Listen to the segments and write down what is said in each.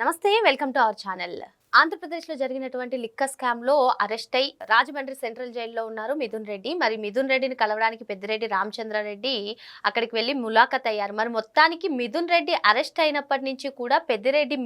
నమస్తే welcome to our channel. ఆంధ్రప్రదేశ్లో జరిగినటువంటి లిక్క స్కామ్లో అరెస్ట్ అయి రాజమండ్రి సెంట్రల్ జైల్లో ఉన్నారు మిథున్ రెడ్డి. మరి మిథున్ రెడ్డిని కలవడానికి పెద్దిరెడ్డి రామచంద్రారెడ్డి అక్కడికి వెళ్ళి ములాఖత్ అయ్యారు. మరి మొత్తానికి మిథున్ రెడ్డి అరెస్ట్ అయినప్పటి నుంచి కూడా పెద్దిరెడ్డి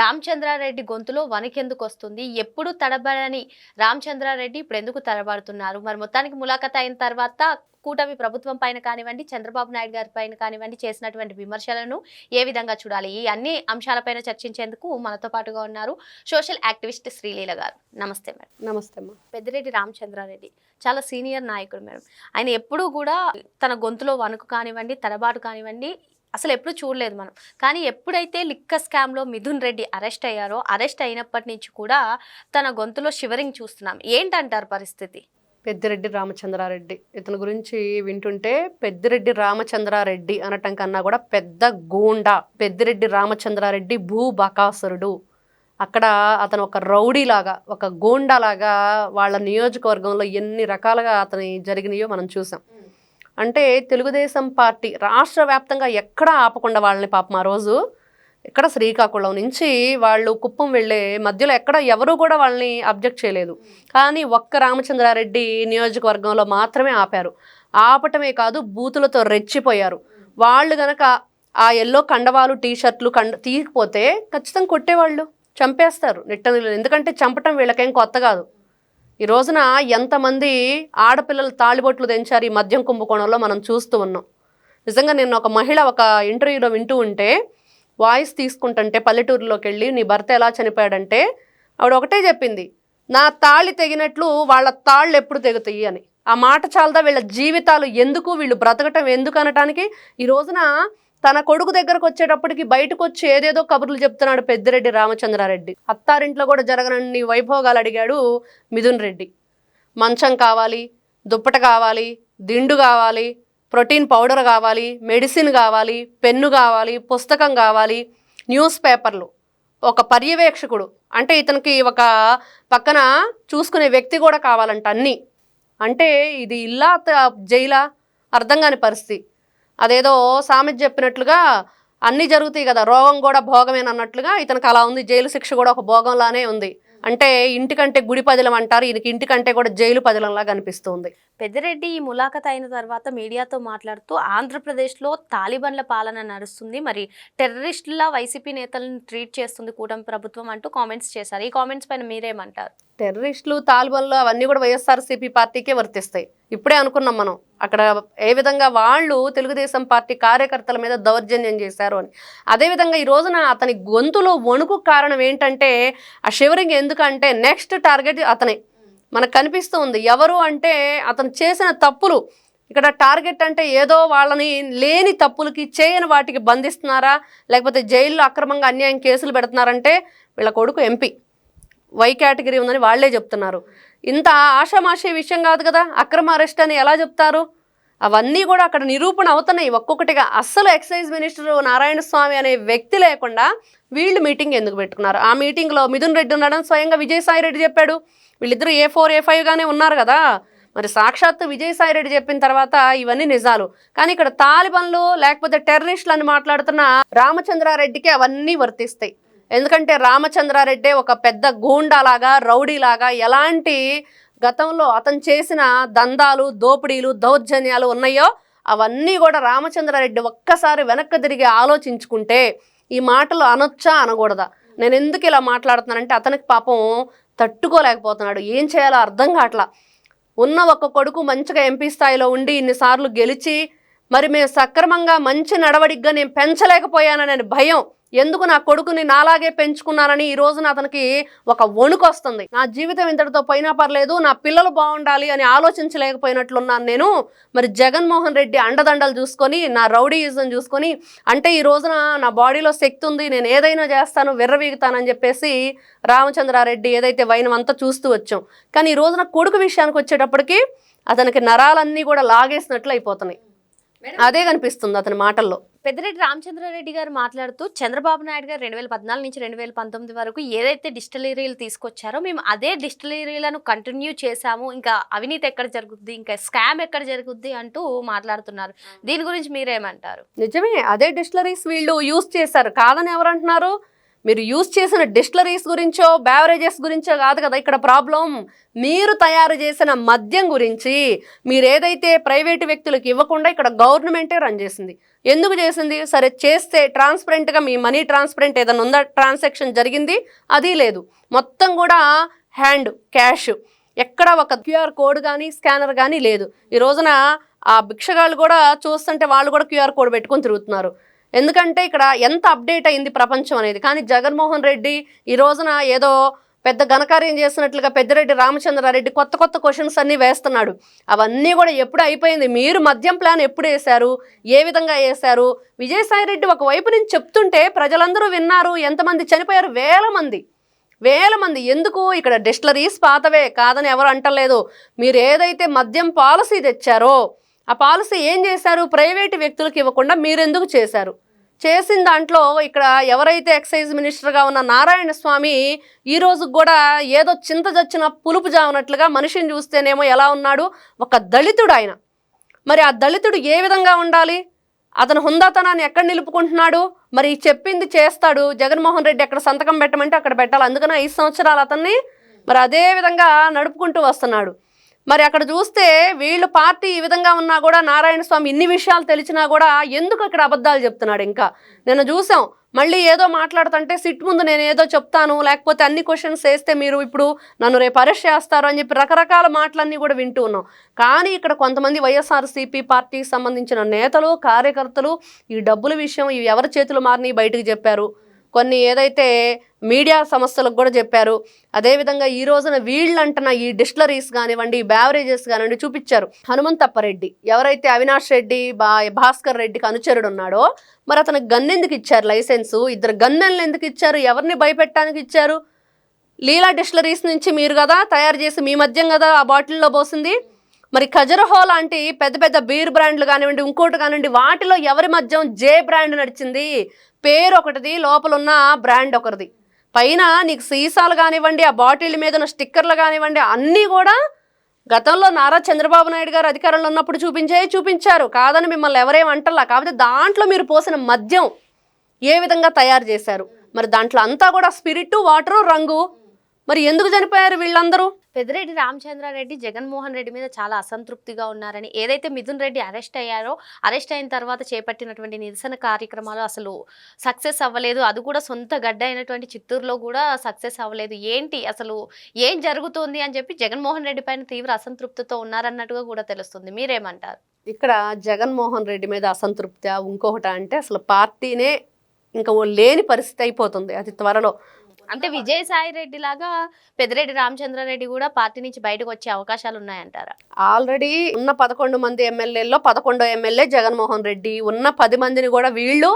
రామచంద్రారెడ్డి గొంతులో వణికెందుకు వస్తుంది? ఎప్పుడు తడబడని రామచంద్రారెడ్డి ఇప్పుడు ఎందుకు తడబడుతున్నారు? మరి మొత్తానికి ములాఖత్ అయిన తర్వాత కూటమి ప్రభుత్వం పైన కానివ్వండి చంద్రబాబు నాయుడు గారి పైన కానివ్వండి చేసినటువంటి విమర్శలను ఏ విధంగా చూడాలి? ఈ అన్ని అంశాలపైన చర్చించేందుకు మనతో పాటుగా ఉన్నారు సోషల్ యాక్టివిస్ట్ శ్రీలీల గారు. నమస్తే మేడం. నమస్తే అమ్మా. పెద్దిరెడ్డి రామచంద్రారెడ్డి చాలా సీనియర్ నాయకుడు మేడం. ఆయన ఎప్పుడూ కూడా తన గొంతులో వణుకు కానివ్వండి తడబాటు కానివ్వండి అసలు ఎప్పుడు చూడలేదు మనం. కానీ ఎప్పుడైతే లిక్క స్కామ్లో మిథున్ రెడ్డి అరెస్ట్ అయ్యారో అరెస్ట్ అయినప్పటి నుంచి కూడా తన గొంతులో షివరింగ్ చూస్తున్నాం. ఏంటంటారు పరిస్థితి? పెద్దిరెడ్డి రామచంద్రారెడ్డి. ఇతని గురించి వింటుంటే పెద్దిరెడ్డి రామచంద్రారెడ్డి అనటం కన్నా కూడా పెద్ద గూండా. పెద్దిరెడ్డి రామచంద్రారెడ్డి భూ బకాసురుడు అక్కడ అతను ఒక రౌడీలాగా ఒక గూండాలాగా వాళ్ళ నియోజకవర్గంలో ఎన్ని రకాలుగా అతని జరిగినాయో మనం చూసాం. అంటే తెలుగుదేశం పార్టీ రాష్ట్ర వ్యాప్తంగా ఎక్కడా ఆపకుండా వాళ్ళని పాపం ఆ రోజు ఇక్కడ శ్రీకాకుళం నుంచి వాళ్ళు కుప్పం వెళ్ళే మధ్యలో ఎక్కడ ఎవరూ కూడా వాళ్ళని అబ్జెక్ట్ చేయలేదు. కానీ ఒక్క రామచంద్రారెడ్డి నియోజకవర్గంలో మాత్రమే ఆపారు. ఆపటమే కాదు బూతులతో రెచ్చిపోయారు. వాళ్ళు గనక ఆ ఎల్లో కండవాలు టీ షర్ట్లు కండ తీయకపోతే ఖచ్చితంగా కొట్టేవాళ్ళు చంపేస్తారు నిట్టనిలు ఎందుకంటే చంపటం వీళ్ళకేం కొత్త కాదు. ఈ రోజున ఎంతమంది ఆడపిల్లలు తాళిబొట్లు తెంచారు ఈ మద్యం కుంభకోణంలో మనం చూస్తూ ఉన్నాం. నిజంగా నేను ఒక మహిళ ఒక ఇంటర్వ్యూలో వింటూ ఉంటే వాయిస్ తీసుకుంటుంటే పల్లెటూరులోకి వెళ్ళి నీ భర్త ఎలా చనిపోయాడంటే ఆవిడ ఒకటే చెప్పింది నా తాళి తెగినట్లు వాళ్ళ తాళ్ళు ఎప్పుడు తెగుతాయి అని. ఆ మాట చాలదా వీళ్ళ జీవితాలు ఎందుకు వీళ్ళు బ్రతకటం ఎందుకు అనటానికి? ఈ రోజున తన కొడుకు దగ్గరకు వచ్చేటప్పటికి బయటకు వచ్చి ఏదేదో కబుర్లు చెప్తున్నాడు పెద్దిరెడ్డి రామచంద్రారెడ్డి. అత్తారింట్లో కూడా జరగనన్ని వైభోగాలు అడిగాడు మిథున్ రెడ్డి. మంచం కావాలి దుప్పట కావాలి దిండు కావాలి ప్రోటీన్ పౌడర్ కావాలి మెడిసిన్ కావాలి పెన్ను కావాలి పుస్తకం కావాలి న్యూస్ పేపర్లు. ఒక పర్యవేక్షకుడు అంటే ఇతనికి ఒక పక్కన చూసుకునే వ్యక్తి కూడా కావాలంట అన్నీ. అంటే ఇది ఇల్లా త- జైలా? అర్థం కాని పరిస్థితి. అదేదో సామెత చెప్పినట్లుగా అన్నీ జరుగుతాయి కదా రోగం కూడా భోగమేనన్నట్లుగా ఇతనికి అలా ఉంది. జైలు శిక్ష కూడా ఒక భోగంలానే ఉంది. అంటే ఇంటికంటే గుడి పదలం అంటారు ఈయనకి ఇంటికంటే కూడా జైలు పదిలంలా కనిపిస్తుంది పెద్దిరెడ్డి ఈ ములాఖత్ అయిన తర్వాత మీడియాతో మాట్లాడుతూ ఆంధ్రప్రదేశ్లో తాలిబన్ల పాలన నడుస్తుంది. మరి టెర్రరిస్టుల వైసీపీ నేతలను ట్రీట్ చేస్తుంది కూటమి ప్రభుత్వం అంటూ కామెంట్స్ చేశారు. ఈ కామెంట్స్ పైన మీరేమంటారు? టెర్రరిస్టులు తాలిబన్లు అవన్నీ కూడా వైఎస్ఆర్సీపీ పార్టీకే వర్తిస్తాయి. ఇప్పుడే అనుకున్నాం మనం. అక్కడ ఏ విధంగా వాళ్ళు తెలుగుదేశం పార్టీ కార్యకర్తల మీద దౌర్జన్యం చేశారు అని. అదేవిధంగా ఈ రోజున అతని గొంతులో వణుకు కారణం ఏంటంటే ఆ షివరింగ్ ఎందుకంటే నెక్స్ట్ టార్గెట్ అతనే. మనకు కనిపిస్తూ ఉంది ఎవరు అంటే అతను చేసిన తప్పులు. ఇక్కడ టార్గెట్ అంటే ఏదో వాళ్ళని లేని తప్పులకి చేయని వాటికి బంధిస్తున్నారా? లేకపోతే జైల్లో అక్రమంగా అన్యాయం కేసులు పెడుతున్నారంటే వీళ్ళ కొడుకు ఎంపీ. వై కేటగిరీ ఉందని వాళ్ళే చెప్తున్నారు. ఇంత ఆషామాషే విషయం కాదు కదా? అక్రమ అరెస్ట్ అని ఎలా చెప్తారు? అవన్నీ కూడా అక్కడ నిరూపణ అవుతున్నాయి. ఒక్కొక్కటిగా అస్సలు ఎక్సైజ్ మినిస్టర్ నారాయణ స్వామి అనే వ్యక్తి లేకుండా వీళ్ళు మీటింగ్ ఎందుకు పెట్టుకున్నారు? ఆ మీటింగ్లో మిథున్ రెడ్డి ఉన్నాడని స్వయంగా విజయసాయి రెడ్డి చెప్పాడు. వీళ్ళిద్దరూ ఏ ఫోర్ ఏ ఫైవ్గానే ఉన్నారు కదా? మరి సాక్షాత్తు విజయసాయి రెడ్డి చెప్పిన తర్వాత ఇవన్నీ నిజాలు. కానీ ఇక్కడ తాలిబన్లు లేకపోతే టెర్రరిస్టులు అని మాట్లాడుతున్న రామచంద్రారెడ్డికి అవన్నీ వర్తిస్తాయి. ఎందుకంటే రామచంద్రారెడ్డి ఒక పెద్ద గూండాలాగా రౌడీలాగా ఎలాంటి గతంలో అతను చేసిన దందాలు దోపిడీలు దౌర్జన్యాలు ఉన్నాయో అవన్నీ కూడా రామచంద్రారెడ్డి ఒక్కసారి వెనక్కి తిరిగి ఆలోచించుకుంటే ఈ మాటలు అనొచ్చా అనకూడదా? నేను ఎందుకు ఇలా మాట్లాడుతున్నానంటే అతనికి పాపం తట్టుకోలేకపోతున్నాడు. ఏం చేయాలో అర్థం కావట్లా. ఉన్న ఒక కొడుకు మంచిగా ఎంపీ స్థాయిలో ఉండి ఇన్నిసార్లు గెలిచి మరి మేము సక్రమంగా మంచి నడవడిగ్గా నేను పెంచలేకపోయాననే భయం ఎందుకు నా కొడుకుని నాలాగే పెంచుకున్నానని ఈ రోజున అతనికి ఒక వణుకు వస్తుంది నా జీవితం ఇంతటితో పోయినా పర్లేదు నా పిల్లలు బాగుండాలి అని ఆలోచించలేకపోయినట్లున్నాను నేను. మరి జగన్మోహన్ రెడ్డి అండదండలు చూసుకొని నా రౌడీయిజం చూసుకొని అంటే ఈ రోజున నా బాడీలో శక్తి ఉంది నేను ఏదైనా చేస్తాను విర్రవీగుతానని చెప్పేసి రామచంద్రారెడ్డి ఏదైతే వైనం అంతా చూస్తూ వచ్చాం. కానీ ఈ రోజున కొడుకు విషయానికి వచ్చేటప్పటికి అతనికి నరాలన్నీ కూడా లాగేసినట్లు అయిపోతున్నాయి. అదే కనిపిస్తుంది అతని మాటల్లో. పెద్దిరెడ్డి రామచంద్రారెడ్డి గారు మాట్లాడుతూ చంద్రబాబు నాయుడు గారు రెండు వేల పద్నాలుగు నుంచి రెండు వేల పంతొమ్మిది వరకు ఏదైతే డిస్టిలరీలు తీసుకొచ్చారో మేము అదే డిస్టిలరీలను కంటిన్యూ చేశాము. ఇంకా అవినీతి ఎక్కడ జరుగుద్ది ఇంకా స్కామ్ ఎక్కడ జరుగుద్ది అంటూ మాట్లాడుతున్నారు. దీని గురించి మీరేమంటారు? నిజమే అదే డిస్టిలరీస్ వీళ్ళు యూజ్ చేశారు. కాదని ఎవరు అంటున్నారు మీరు యూజ్ చేసిన డిస్టిలరీస్ గురించో బ్యావరేజెస్ గురించో కాదు కదా ఇక్కడ ప్రాబ్లం. మీరు తయారు చేసిన మద్యం గురించి మీరు ఏదైతే ప్రైవేటు వ్యక్తులకు ఇవ్వకుండా ఇక్కడ గవర్నమెంటే రన్ చేసింది. ఎందుకు చేసింది? సరే చేస్తే ట్రాన్స్పరెంట్గా మీ మనీ ట్రాన్స్పరెంట్ ఏదైనా ఉందా? ట్రాన్సాక్షన్ జరిగింది అది లేదు. మొత్తం కూడా హ్యాండ్ క్యాష్ ఎక్కడ ఒక క్యూఆర్ కోడ్ కానీ స్కానర్ కానీ లేదు. ఈ రోజున ఆ భిక్షగాళ్ళు కూడా చూస్తుంటే వాళ్ళు కూడా క్యూఆర్ కోడ్ పెట్టుకొని తిరుగుతున్నారు. ఎందుకంటే ఇక్కడ ఎంత అప్డేట్ అయింది ప్రపంచం అనేది. కానీ జగన్మోహన్ రెడ్డి ఈ రోజున ఏదో పెద్ద ఘనకార్యం చేస్తున్నట్లుగా పెద్దిరెడ్డి రామచంద్రారెడ్డి కొత్త కొత్త క్వశ్చన్స్ అన్నీ వేస్తున్నాడు. అవన్నీ కూడా ఎప్పుడు అయిపోయింది? మీరు మద్యం ప్లాన్ ఎప్పుడు వేశారు? ఏ విధంగా వేశారు? విజయసాయి రెడ్డి ఒకవైపు నుంచి చెప్తుంటే ప్రజలందరూ విన్నారు ఎంతమంది చనిపోయారు? వేల మంది. వేల మంది. ఎందుకు? ఇక్కడ డిస్టలరీస్ పాతవే కాదని ఎవరు అంటలేదు. మీరు ఏదైతే మద్యం పాలసీ తెచ్చారో ఆ పాలసీ ఏం చేశారు? ప్రైవేటు వ్యక్తులకు ఇవ్వకుండా మీరెందుకు చేశారు? చేసిన దాంట్లో ఇక్కడ ఎవరైతే ఎక్సైజ్ మినిస్టర్గా ఉన్న నారాయణ స్వామి ఈ రోజు కూడా ఏదో చింత చచ్చిన పులుపు జావునట్లుగా మనిషిని చూస్తేనేమో ఎలా ఉన్నాడు? ఒక దళితుడు ఆయన. మరి ఆ దళితుడు ఏ విధంగా ఉండాలి? అతను హుందాతనాన్ని ఎక్కడ నిలుపుకుంటున్నాడు? మరి చెప్పింది చేస్తాడు. జగన్మోహన్ రెడ్డి ఎక్కడ సంతకం పెట్టమంటే అక్కడ పెట్టాలి. అందుకని ఐదు సంవత్సరాలు అతన్ని మరి అదే విధంగా నడుపుకుంటూ వస్తున్నాడు. మరి అక్కడ చూస్తే వీళ్ళు పార్టీ ఈ విధంగా ఉన్నా కూడా నారాయణ స్వామి ఇన్ని విషయాలు తెలిసినా కూడా ఎందుకు అక్కడ అబద్ధాలు చెప్తున్నాడు ఇంకా? నిన్న చూసాం. మళ్ళీ ఏదో మాట్లాడుతుంటే సిట్ ముందు నేను ఏదో చెప్తాను లేకపోతే అన్ని క్వశ్చన్స్ వేస్తే మీరు ఇప్పుడు నన్ను రేపు అరెస్ట్ చేస్తారు అని చెప్పి రకరకాల మాటలన్నీ కూడా వింటూ ఉన్నాం. కానీ ఇక్కడ కొంతమంది వైఎస్ఆర్సీపీ పార్టీకి సంబంధించిన నేతలు కార్యకర్తలు ఈ డబ్బుల విషయం ఇవి ఎవరి చేతులు మారిని బయటకు చెప్పారు? కొన్ని ఏదైతే మీడియా సంస్థలకు కూడా చెప్పారు అదేవిధంగా ఈ రోజున వీళ్ళు అంటున్న ఈ డిస్టిలరీస్ కానివ్వండి బ్యావరేజెస్ కానివ్వండి చూపించారు. హనుమంతప్పరెడ్డి ఎవరైతే అవినాష్ రెడ్డి బా భాస్కర్ రెడ్డికి అనుచరుడు ఉన్నాడో మరి అతనికి గన్ ఎందుకు ఇచ్చారు లైసెన్సు? ఇద్దరు గన్నెలను ఎందుకు ఇచ్చారు? ఎవరిని భయపెట్టడానికి ఇచ్చారు? లీలా డిస్టిలరీస్ నుంచి మీరు కదా తయారు చేసి మీ మద్యం కదా ఆ బాటిల్లో పోసింది? మరి ఖజరహో లాంటి పెద్ద పెద్ద బీర్ బ్రాండ్లు కానివ్వండి ఇంకోటి కానివ్వండి వాటిలో ఎవరి మద్యం జే బ్రాండ్ నడిచింది? పేరు ఒకటిది లోపల ఉన్న బ్రాండ్ ఒకటిది పైన నీకు సీసాలు కానివ్వండి ఆ బాటిల్ మీద ఉన్న స్టిక్కర్లు కానివ్వండి అన్నీ కూడా గతంలో నారా చంద్రబాబు నాయుడు గారు అధికారంలో ఉన్నప్పుడు చూపించే చూపించారు. కాదని మిమ్మల్ని ఎవరేం అంటలా? కాకపోతే దాంట్లో మీరు పోసిన మద్యం ఏ విధంగా తయారు చేశారు? మరి దాంట్లో అంతా కూడా స్పిరిట్ వాటరు రంగు. మరి ఎందుకు చనిపోయారు వీళ్ళందరూ? పెద్దిరెడ్డి రామచంద్రారెడ్డి జగన్మోహన్ రెడ్డి మీద చాలా అసంతృప్తిగా ఉన్నారని ఏదైతే మిథున్ రెడ్డి అరెస్ట్ అయ్యారో అరెస్ట్ అయిన తర్వాత చేపట్టినటువంటి నిరసన కార్యక్రమాలు అసలు సక్సెస్ అవ్వలేదు. అది కూడా సొంత గడ్డ అయినటువంటి చిత్తూరులో కూడా సక్సెస్ అవ్వలేదు. ఏంటి అసలు ఏం జరుగుతుంది అని చెప్పి జగన్మోహన్ రెడ్డి పైన తీవ్ర అసంతృప్తితో ఉన్నారన్నట్టుగా కూడా తెలుస్తుంది. మీరేమంటారు? ఇక్కడ జగన్మోహన్ రెడ్డి మీద అసంతృప్తి ఇంకొకటి అంటే అసలు పార్టీనే ఇంకా లేని పరిస్థితి అయిపోతుంది అది త్వరలో. అంటే విజయసాయి రెడ్డి లాగా పెద్దిరెడ్డి రామచంద్రారెడ్డి కూడా పార్టీ నుంచి బయటకు వచ్చే అవకాశాలు ఉన్నాయంటారా? ఆల్రెడీ ఉన్న పదకొండు మంది ఎమ్మెల్యేల్లో పదకొండో ఎమ్మెల్యే జగన్మోహన్ రెడ్డి ఉన్న పది మందిని కూడా వీళ్ళు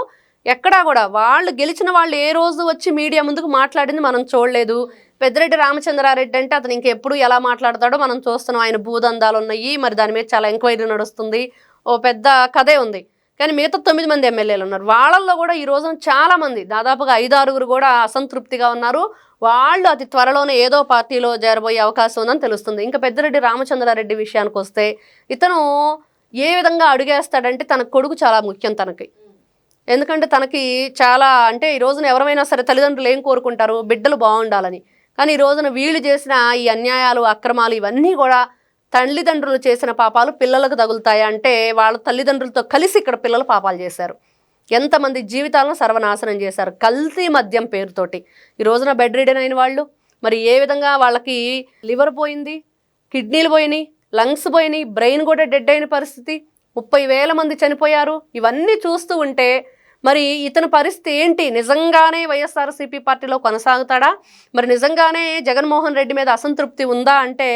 ఎక్కడా కూడా వాళ్ళు గెలిచిన వాళ్ళు ఏ రోజు వచ్చి మీడియా ముందుకు మాట్లాడింది మనం చూడలేదు. పెద్దిరెడ్డి రామచంద్రారెడ్డి అంటే అతను ఇంకెప్పుడు ఎలా మాట్లాడతాడో మనం చూస్తున్నాం. ఆయన భూదందాలు ఉన్నాయి. మరి దాని మీద చాలా ఎంక్వైరీ నడుస్తుంది. ఓ పెద్ద కథే ఉంది. కానీ మిగతా తొమ్మిది మంది ఎమ్మెల్యేలు ఉన్నారు. వాళ్ళల్లో కూడా ఈ రోజున చాలా మంది దాదాపుగా ఐదు ఆరుగురు కూడా అసంతృప్తిగా ఉన్నారు. వాళ్ళు అతి త్వరలోనే ఏదో పార్టీలో చేరబోయే అవకాశం ఉందని తెలుస్తుంది. ఇంకా పెద్దిరెడ్డి రామచంద్రారెడ్డి విషయానికి వస్తే ఇతను ఏ విధంగా అడుగేస్తాడంటే తన కొడుకు చాలా ముఖ్యం తనకి. ఎందుకంటే తనకి చాలా అంటే ఈ రోజున ఎవరైనా సరే తల్లిదండ్రులు ఏం కోరుకుంటారు? బిడ్డలు బాగుండాలని. కానీ ఈ రోజున వీళ్ళు చేసిన ఈ అన్యాయాలు అక్రమాలు ఇవన్నీ కూడా తల్లిదండ్రులు చేసిన పాపాలు పిల్లలకు తగులుతాయి అంటే వాళ్ళ తల్లిదండ్రులతో కలిసి ఇక్కడ పిల్లలు పాపాలు చేశారు. ఎంతమంది జీవితాలను సర్వనాశనం చేశారు. కల్తీ మద్యం పేరుతోటి. ఈ రోజున బెడ్ రీడెన్ అయిన వాళ్ళు మరి ఏ విధంగా వాళ్ళకి లివర్ పోయింది కిడ్నీలు పోయినాయి లంగ్స్ పోయినాయి బ్రెయిన్ కూడా డెడ్ అయిన పరిస్థితి ముప్పై వేల మంది చనిపోయారు ఇవన్నీ చూస్తూ ఉంటే మరి ఇతని పరిస్థితి ఏంటి? నిజంగానే వైఎస్ఆర్సీపీ పార్టీలో కొనసాగుతాడా? మరి నిజంగానే జగన్మోహన్ రెడ్డి మీద అసంతృప్తి ఉందా అంటే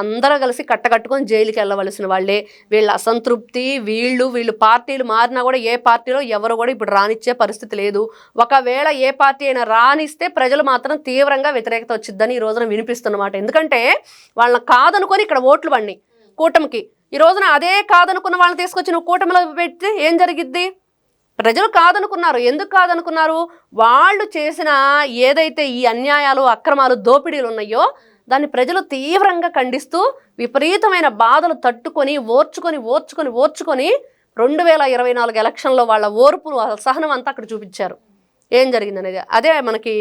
అందరూ కలిసి కట్టకట్టుకొని జైలుకి వెళ్ళవలసిన వాళ్ళే. వీళ్ళ అసంతృప్తి వీళ్ళు వీళ్ళు పార్టీలు మారినా కూడా ఏ పార్టీలో ఎవరు కూడా ఇప్పుడు రానిచ్చే పరిస్థితి లేదు. ఒకవేళ ఏ పార్టీ అయినా రానిస్తే ప్రజలు మాత్రం తీవ్రంగా వ్యతిరేకత వచ్చిద్దని ఈ రోజున వినిపిస్తున్నమాట ఎందుకంటే వాళ్ళని కాదనుకొని ఇక్కడ ఓట్లు పడినాయి కూటమికి. ఈ రోజున అదే కాదనుకున్న వాళ్ళని తీసుకొచ్చి నువ్వు కూటమిలో పెడితే ఏం జరిగిద్ది? ప్రజలు కాదనుకున్నారు. ఎందుకు కాదనుకున్నారు? వాళ్ళు చేసిన ఏదైతే ఈ అన్యాయాలు అక్రమాలు దోపిడీలు ఉన్నాయో దాన్ని ప్రజలు తీవ్రంగా ఖండిస్తూ విపరీతమైన బాధలు తట్టుకొని ఓర్చుకొని ఓర్చుకొని ఓర్చుకొని రెండు వేల ఇరవై నాలుగు ఎలక్షన్లో వాళ్ళ ఓర్పు వాళ్ళ సహనం అంతా అక్కడ చూపించారు. ఏం జరిగింది అనేది? అదే మనకి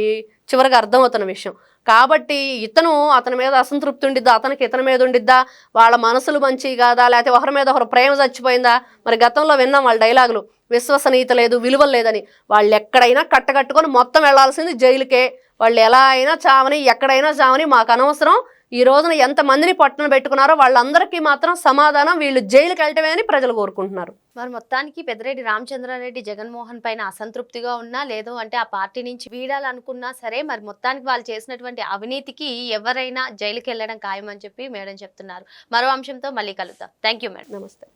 చివరిగా అర్థమవుతున్న విషయం. కాబట్టి ఇతను అతని మీద అసంతృప్తి ఉండిద్దా? అతనికి ఇతని మీద ఉండిద్దా? వాళ్ళ మనసులు మంచి కాదా? లేకపోతే ఒకరి మీద ఒకరు ప్రేమ చచ్చిపోయిందా? మరి గతంలో విన్నాం వాళ్ళ డైలాగులు. విశ్వసనీయత లేదు విలువలు లేదని. వాళ్ళు ఎక్కడైనా కట్టకట్టుకొని మొత్తం వెళ్ళాల్సింది జైలుకే. వాళ్ళు ఎలా అయినా చావని ఎక్కడైనా చావని మాకు అనవసరం. ఈ రోజున ఎంతమందిని పట్టున పెట్టుకున్నారో వాళ్ళందరికీ మాత్రం సమాధానం వీళ్ళు జైలుకి వెళ్ళటమే అని ప్రజలు కోరుకుంటున్నారు. మరి మొత్తానికి పెద్దిరెడ్డి రామచంద్రారెడ్డి జగన్మోహన్ పైన అసంతృప్తిగా ఉన్నా లేదు అంటే ఆ పార్టీ నుంచి వీడాలనుకున్నా సరే మరి మొత్తానికి వాళ్ళు చేసినటువంటి అవినీతికి ఎవరైనా జైలుకి వెళ్ళడం ఖాయం అని చెప్పి మేడం చెప్తున్నారు. మరో అంశంతో మళ్ళీ కలుద్దాం. థ్యాంక్ యూ మేడం నమస్తే.